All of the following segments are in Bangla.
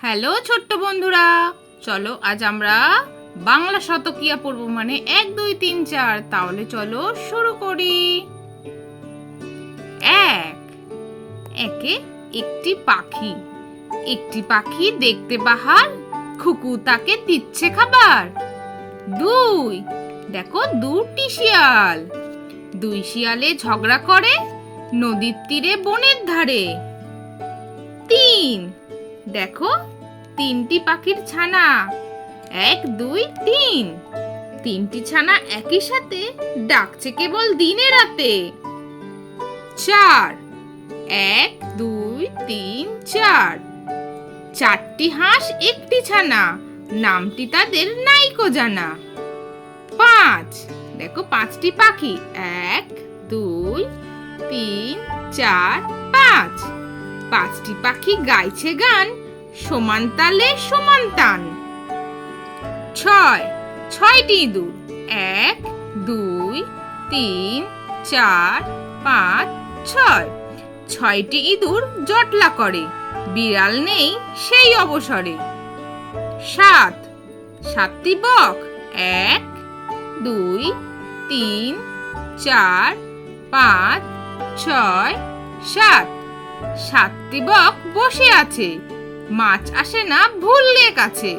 হ্যালো ছোট্ট বন্ধুরা, চলো আজ আমরা বাংলা শতকিয়া পড়ব মানে এক, দুই, তিন, চার, তাহলে চলো শুরু করি। এক, একে একটি পাখি। একটি পাখি দেখতে বাহার, খুকু তাকে দিচ্ছে খাবার। দুই, দেখো দুটি শিয়াল। দুই শিয়ালে ঝগড়া করে, নদীর তীরে বনের ধারে। তিন দেখো, তিনটি পাখির ছানা। এক, দুই, তিন। তিনটি ছানা একই সাথে ডাকছে কেবল দিনে রাতে। চার। এক, দুই, তিন, চার। চারটি হাঁস, একটি ছানা। নামটি তাদের নাইকো জানা। পাঁচ। দেখো, পাঁচটি পাখি। এক, দুই, তিন, চার, পাঁচ। পাঁচটি পাখি গাইছে গান। সমান তালে সমান টান। ছয়, ছয়টি ইঁদুর। এক, দুই, তিন, চার, পাঁচ, ছয়। ছয়টি ইঁদুর জটলা করে। বিড়াল নেই সেই অবসরে। সাত, সাতটি বক। এক, দুই, তিন, চার, পাঁচ, ছয়, সাত। সাতটি বক বসে আছে। মাছ আসে না ভুললে কাছে।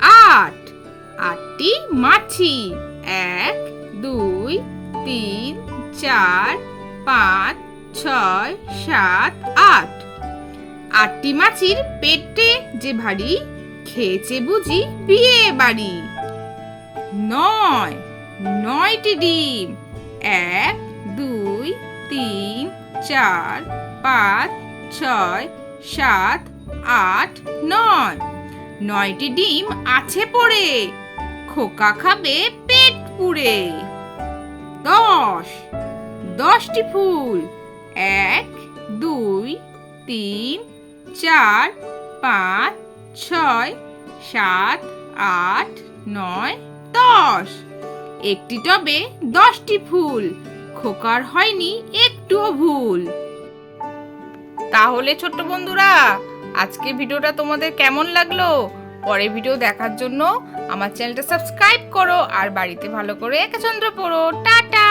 আট। আটটি মাছি। এক, দুই, তিন, চার, পাঁচ, ছয়, সাত, আট। আটটি মাছির পেটে যে ভারী, খেয়েছে বুঝি বিয়ে বাড়ি। নয়। নয়টি ডিম। এক, দুই, তিন, চার, পাঁচ, ছয় সাত, আট, নয়। নয়টি ডিম আছে পড়ে। খোকা খাবে পেট পুড়ে। দশ। দশটি ফুল। এক, দুই, তিন, চার, পাঁচ, ছয়, সাত, আট, নয়, দশ। একটি টবে দশটি ফুল। খোকার হয়নি একটুও ভুল। তাহলে ছোট্ট বন্ধুরা, আজকে ভিডিওটা তোমাদের কেমন লাগল? পরে ভিডিও দেখার জন্য আমার চ্যানেলটা সাবস্ক্রাইব করো আর বাড়িতে ভালো করে একাচন্দ্র পড়ো। টাটা!